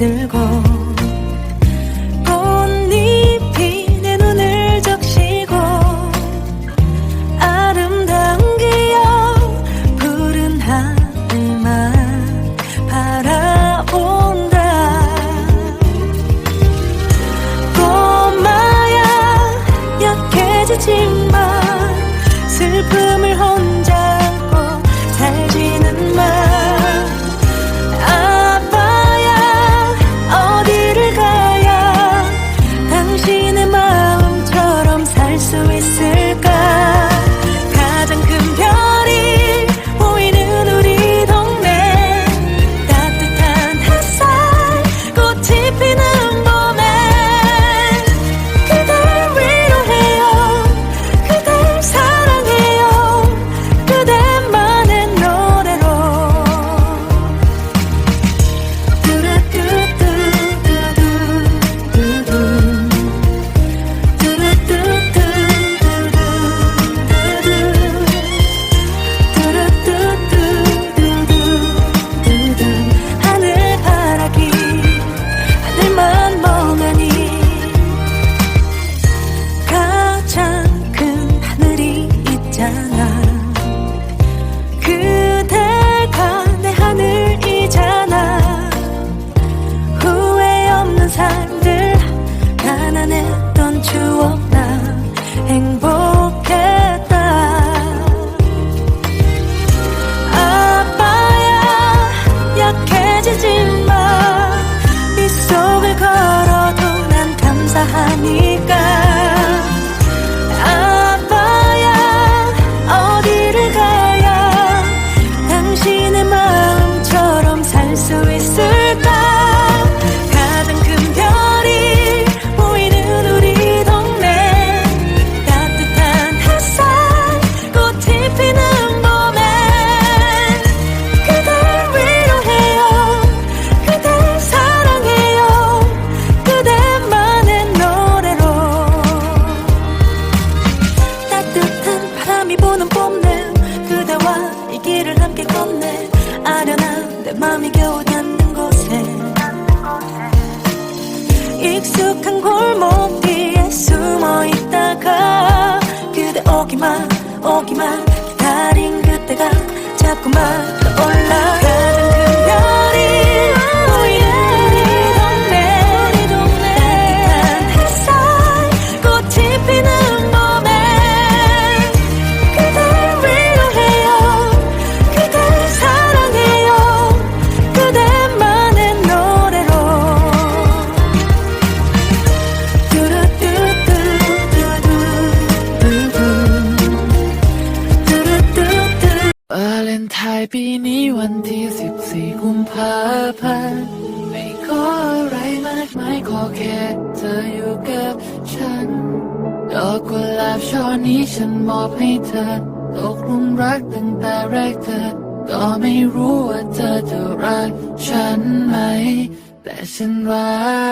잠들고 꽃잎이 내 눈을 적시고 아름다운 기억 푸른 하늘만 바라온다. 꼬마야 약해지지만 슬픔을 혼 알 수 있을 부는 봄날 그대와 이 길을 함께 걷네. 아련한 내 맘이 겨우 닿는 곳에. 익숙한 골목 뒤에 숨어 있다가 그대 오기만 오기만 기다린 그때가 자꾸만 떠올라 เลนไทน์ปีนี้วันที่ 14 กุมภาพันธ์ไม่ขออะไรมากมายขอแค่เธออยู่กับฉัน ดอกกุหลาบช่อนี้ฉันมอบให้เธอตกลุมรักตั้งแต่แรกเธอ ก็ไม่รู้ว่าเธอจะรักฉันไหม แต่ฉันรัก